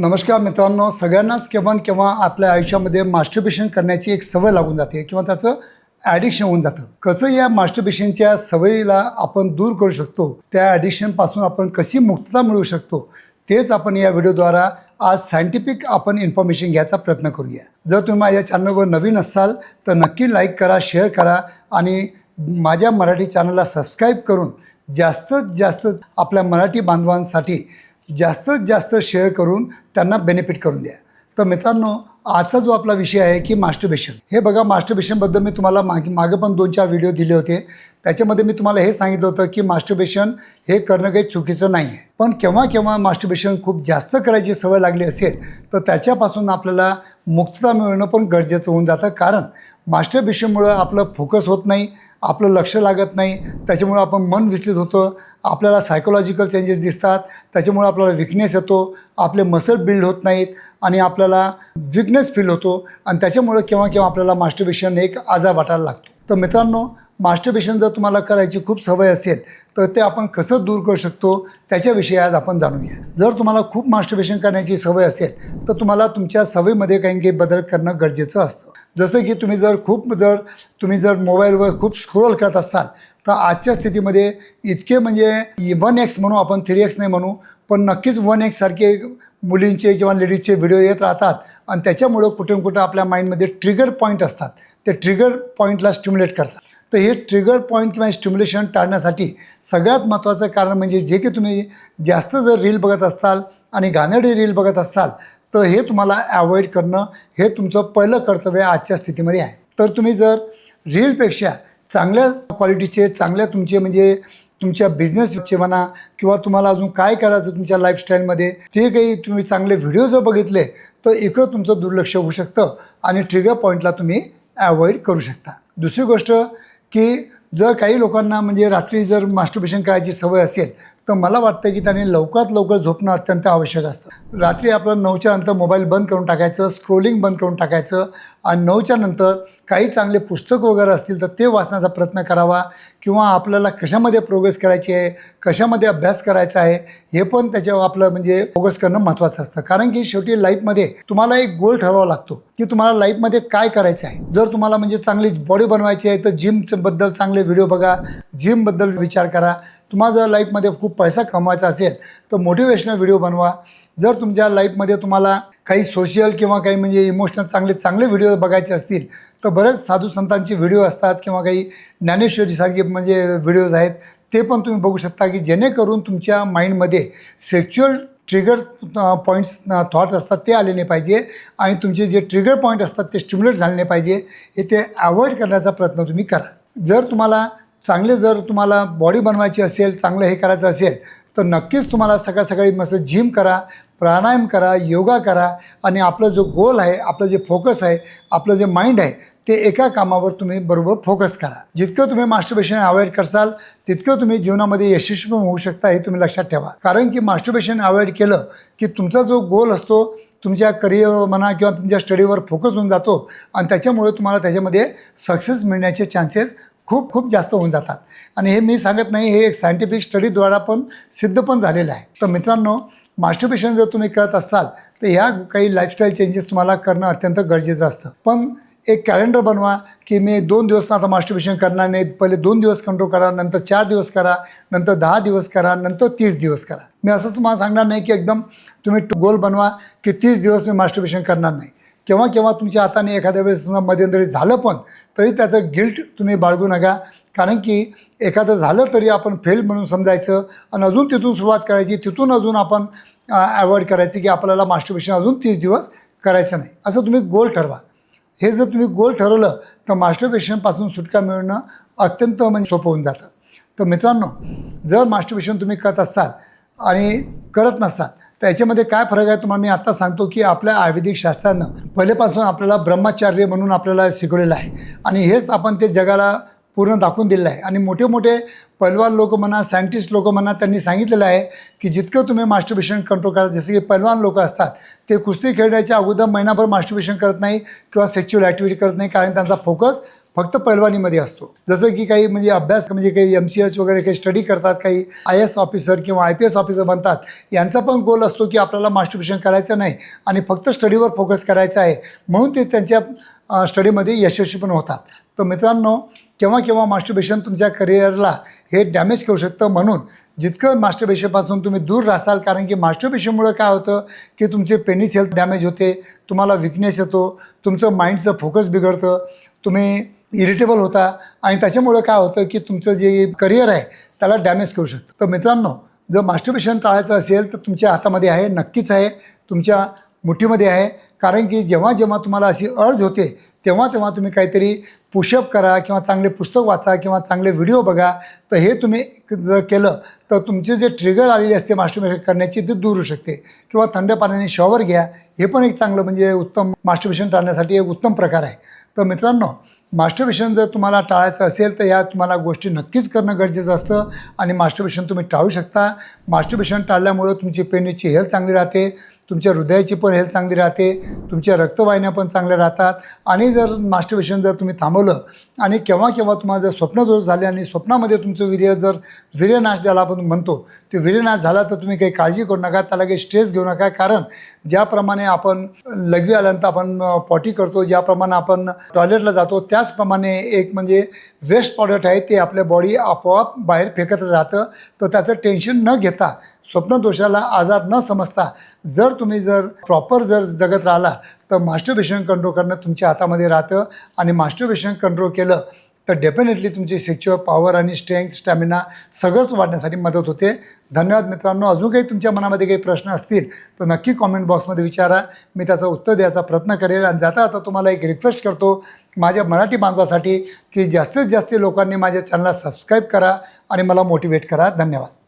नमस्कार मित्रांनो सगळ्यांनाच केव्हा केव्हा आपल्या आयुष्यामध्ये मास्टरबेशन करण्याची एक सवय लागून जाते किंवा त्याचं ॲडिक्शन होऊन जातं. कसं या मास्टरबेशनच्या सवयीला आपण दूर करू शकतो? त्या ॲडिक्शनपासून आपण कशी मुक्तता मिळवू शकतो? तेच आपण या व्हिडिओद्वारा आज सायंटिफिक आपण इन्फॉर्मेशन घ्यायचा प्रयत्न करूया. जर तुम्ही माझ्या चॅनलवर नवीन असाल तर नक्की लाईक करा शेअर करा आणि माझ्या मराठी चॅनलला सबस्क्राईब करून जास्तीत जास्त आपल्या मराठी बांधवांसाठी जास्तीत जास्त शेअर करून त्यांना बेनिफिट करून द्या. तर मित्रांनो आजचा जो आपला विषय आहे की मास्टरबेशन हे बघा मास्टरबेशनबद्दल मी तुम्हाला माग मागं पण दोन चार व्हिडिओ दिले होते. त्याच्यामध्ये मी तुम्हाला हे सांगितलं होतं की मास्टरबेशन हे करणं काही चुकीचं नाही आहे पण केव्हा केव्हा मास्टरबेशन खूप जास्त करायची सवय लागली असेल तर त्याच्यापासून आपल्याला मुक्तता मिळणं पण गरजेचं होऊन जातं. कारण मास्टरबेशनमुळं आपलं फोकस होत नाही आपलं लक्ष लागत नाही. त्याच्यामुळं आपण मन विचलित होतं. आपल्याला सायकोलॉजिकल चेंजेस दिसतात. त्याच्यामुळे आपल्याला विकनेस येतो. आपले मसल बिल्ड होत नाहीत आणि आपल्याला विकनेस फील होतो. आणि त्याच्यामुळं केव्हा केव्हा आपल्याला मास्टरबेशन एक आजार वाटायला लागतो. तर मित्रांनो मास्टरबेशन जर तुम्हाला करायची खूप सवय असेल तर ते आपण कसं दूर करू शकतो त्याच्याविषयी आज आपण जाणूया. जर तुम्हाला खूप मास्टरबेशन करण्याची सवय असेल तर तुम्हाला तुमच्या सवयीमध्ये काही काही बदल करणं गरजेचं असतं. जसं की तुम्ही जर खूप जर तुम्ही जर मोबाईलवर खूप स्क्रोल करत असाल तर आजच्या स्थितीमध्ये इतके म्हणजे वन एक्स म्हणू आपण थ्री एक्स नाही म्हणू पण नक्कीच वन एक्स सारखे मुलींचे किंवा लेडीजचे व्हिडिओ येत राहतात. आणि त्याच्यामुळं कुठे कुठं आपल्या माइंडमध्ये ट्रिगर पॉईंट असतात. ते ट्रिगर पॉईंटला स्टिम्युलेट करतात. तर हे ट्रिगर पॉईंट किंवा स्टिम्युलेशन टाळण्यासाठी सगळ्यात महत्त्वाचं कारण म्हणजे जे की तुम्ही जास्त जर रील बघत असाल आणि गाण्याडी रील बघत असाल तर हे तुम्हाला ॲवॉइड करणं हे तुमचं पहिलं कर्तव्य आजच्या स्थितीमध्ये आहे. तर तुम्ही जर रीलपेक्षा चांगल्या क्वालिटीचे चांगल्या तुमचे म्हणजे तुमच्या बिझनेसचे म्हणा किंवा तुम्हाला अजून काय करायचं तुमच्या लाईफस्टाईलमध्ये ते काही तुम्ही चांगले व्हिडिओ जर बघितले तर इकडं तुमचं दुर्लक्ष होऊ शकतं आणि ट्रिगर पॉईंटला तुम्ही ॲवॉइड करू शकता. दुसरी गोष्ट की जर काही लोकांना म्हणजे रात्री जर मास्टरबेशन करायची सवय असेल तर मला वाटतं की त्यांनी लवकरात लवकर झोपणं अत्यंत आवश्यक असतं. रात्री आपलं नऊच्या नंतर मोबाईल बंद करून टाकायचं स्क्रोलिंग बंद करून टाकायचं आणि नऊच्या नंतर काही चांगले पुस्तक वगैरे असतील तर ते वाचण्याचा प्रयत्न करावा किंवा आपल्याला कशामध्ये प्रोग्रेस करायची आहे कशामध्ये अभ्यास करायचा आहे हे पण त्याच्यावर आपलं म्हणजे फोकस करणं महत्त्वाचं असतं. कारण की शेवटी लाईफमध्ये तुम्हाला एक गोल ठरवावा लागतो की तुम्हाला लाईफमध्ये काय करायचं आहे. जर तुम्हाला म्हणजे चांगली बॉडी बनवायची आहे तर जिमबद्दल चांगले व्हिडिओ बघा जिमबद्दल विचार करा. तुम्हाला जर लाईफमध्ये खूप पैसा कमवायचा असेल तर मोटिवेशनल व्हिडिओ बनवा. जर तुमच्या लाईफमध्ये तुम्हाला काही सोशल किंवा काही म्हणजे इमोशनल चांगले चांगले व्हिडिओ बघायचे असतील तर बरेच साधू संतांचे व्हिडिओ असतात किंवा काही ज्ञानेश्वरीसारखे म्हणजे व्हिडिओज आहेत ते पण तुम्ही बघू शकता की जेणेकरून तुमच्या माइंडमध्ये सेक्च्युअल ट्रिगर पॉईंट्स थॉट असतात ते आले नाही पाहिजे आणि तुमचे जे ट्रिगर पॉईंट असतात ते स्टिम्युलेट झाले नाही पाहिजे. हे ते अवॉइड करण्याचा प्रयत्न तुम्ही करा. जर तुम्हाला चांगले जर तुम्हाला बॉडी बनवायची असेल चांगलं हे करायचं असेल तर नक्कीच तुम्हाला सकाळ सकाळी मस्त जिम करा प्राणायाम करा योगा करा आणि आपलं जो गोल आहे आपलं जे फोकस आहे आपलं जे माइंड आहे ते एका कामावर तुम्ही बरोबर फोकस करा. जितकं तुम्ही मास्टरबेशन अवॉइड करसाल तितकं तुम्ही जीवनामध्ये यशस्वी होऊ शकता हे तुम्ही लक्षात ठेवा. कारण की मास्टरबेशन अवॉइड केलं की तुमचा जो गोल असतो तुमच्या करिअर म्हणा किंवा तुमच्या स्टडीवर फोकस होऊन जातो आणि त्याच्यामुळे तुम्हाला त्याच्यामध्ये सक्सेस मिळण्याचे चान्सेस खूप खूप जास्त होऊन जातात. आणि हे मी सांगत नाही हे एक सायंटिफिक स्टडीद्वारा पण सिद्ध पण झालेलं आहे. तर मित्रांनो मास्टरबेशन जर तुम्ही करत असाल तर ह्या काही लाईफस्टाईल चेंजेस तुम्हाला करणं अत्यंत गरजेचं असतं. पण एक कॅलेंडर बनवा की मी दोन दिवस आता मास्टरबेशन करणार नाही पहिले दोन दिवस कंट्रोल करा नंतर चार दिवस करा नंतर दहा दिवस करा नंतर तीस दिवस करा. मी असंच तुम्हाला सांगणार नाही की एकदम तुम्ही गोल बनवा की तीस दिवस मी मास्टरबेशन करणार नाही. केव्हा केव्हा तुमच्या हाताने एखाद्या वेळेस मध्यंतरी झालं पण तरी त्याचं गिल्ट तुम्ही बाळगू नका. कारण की एखादं झालं तरी आपण फेल म्हणून समजायचं आणि अजून तिथून सुरुवात करायची. तिथून अजून आपण अवॉइड करायची की आपल्याला मास्टरबेशन अजून तीस दिवस करायचं नाही. असं तुम्ही गोल ठरवा. हे जर तुम्ही गोल ठरवलं तर मास्टरबेशनपासून सुटका मिळणं अत्यंत म्हणजे सोपं होऊन जातं. तर मित्रांनो जर मास्टरबेशन तुम्ही करत असाल आणि करत नसाल तर याच्यामध्ये काय फरक आहे तुम्हाला मी आत्ता सांगतो की आपल्या आयुर्वेदिक शास्त्रानं पहिल्यापासून आपल्याला ब्रह्मचार्य म्हणून आपल्याला शिकवलेलं आहे. आणि हेच आपण ते जगाला पूर्ण दाखवून दिलेलं आहे. आणि मोठे मोठे पैलवान लोक म्हणा सायंटिस्ट लोक म्हणा त्यांनी सांगितलेलं आहे की जितकं तुम्ही मास्टरबेशन कंट्रोल करा जसे की पैलवान लोक असतात ते कुस्ती खेळण्याच्या अगोदर महिनाभर मास्टरबेशन करत नाही किंवा सेक्च्युअल ॲक्टिव्हिटी करत नाही कारण त्यांचा फोकस फक्त पैलवानीमध्ये असतो. जसं की काही म्हणजे अभ्यास म्हणजे काही एम सी एच वगैरे काही स्टडी करतात काही आय एस ऑफिसर किंवा आय पी एस ऑफिसर बनतात यांचा पण गोल असतो की आपल्याला मास्टरबेशन करायचं नाही आणि फक्त स्टडीवर फोकस करायचा आहे. म्हणून ते त्यांच्या स्टडीमध्ये यशस्वी पण होतात. तर मित्रांनो केव्हा केव्हा मास्टरबेशन तुमच्या करिअरला हे डॅमेज करू शकतं म्हणून जितकं मास्टरबेशनपासून तुम्ही दूर राहाल कारण की मास्टरबेशनमुळं काय होतं की तुमचे पेनिस हेल्थ डॅमेज होते तुम्हाला विकनेस येतो तुमचं माइंडचं फोकस बिघडतं तुम्ही इरिटेबल होता आणि त्याच्यामुळं काय होतं की तुमचं जे करिअर आहे त्याला डॅमेज करू शकतं. तर मित्रांनो जर मास्टरबेशन टाळायचं असेल तर तुमच्या हातामध्ये आहे नक्कीच आहे. तुमच्या मुठीमध्ये आहे. कारण की जेव्हा जेव्हा तुम्हाला अशी अर्ज होते तेव्हा तेव्हा तुम्ही काहीतरी पुशअप करा किंवा चांगले पुस्तक वाचा किंवा चांगले व्हिडिओ बघा. तर हे तुम्ही जर केलं तर तुमचे जे ट्रिगर आलेले असते मास्टरबेशन करण्याची ते दूर होऊ शकते. किंवा थंड पाण्याने शॉवर घ्या. हे पण एक चांगलं म्हणजे उत्तम मास्टरबेशन टाळण्यासाठी एक उत्तम प्रकार आहे. तर मित्रांनो मास्टरबेशन जर तुम्हाला टाळायचं असेल तर या तुम्हाला गोष्टी नक्कीच करणं गरजेचं असतं आणि मास्टरबेशन तुम्ही टाळू शकता. मास्टरबेशन टाळल्यामुळं तुमची पेनीची हेल्थ चांगली राहते. तुमच्या हृदयाची पण हेल्थ चांगली राहते तुमच्या रक्तवाहिन्या पण चांगल्या राहतात. आणि जर मास्टरबेशन जर तुम्ही थांबवलं आणि केव्हा केव्हा तुम्हाला जर स्वप्नदोष झाले आणि स्वप्नामध्ये तुमचं वीर्य जर वीर्यनाश ज्याला आपण म्हणतो ते वीर्यनाश झाला तर तुम्ही काही काळजी करू नका त्याला काही स्ट्रेस घेऊ नका. कारण ज्याप्रमाणे आपण लघवी आल्यानंतर आपण पॉटी करतो ज्याप्रमाणे आपण टॉयलेटला जातो त्याचप्रमाणे एक म्हणजे वेस्ट प्रॉडक्ट आहे ते आपल्या बॉडी आपोआप बाहेर फेकतच राहतं. तर त्याचं टेन्शन न घेता स्वप्नदोषाला आजार न समजता जर तुम्ही जर प्रॉपर जर जगत राहिला तर मास्टरबेशन कंट्रोल करणं तुमच्या हातामध्ये राहतं. आणि मास्टरबेशन कंट्रोल केलं तर डेफिनेटली तुमची सेक्च्युअर पॉवर आणि स्ट्रेंथ स्टॅमिना सगळंच वाढण्यासाठी मदत होते. धन्यवाद मित्रांनो. अजून काही तुमच्या मनामध्ये काही प्रश्न असतील तर नक्की कॉमेंट बॉक्समध्ये विचारा. मी त्याचं उत्तर द्यायचा प्रयत्न करेल. आणि जाता आता तुम्हाला एक रिक्वेस्ट करतो माझ्या मराठी बांधवासाठी की जास्तीत जास्त लोकांनी माझ्या चॅनलला सबस्क्राईब करा आणि मला मोटिवेट करा. धन्यवाद.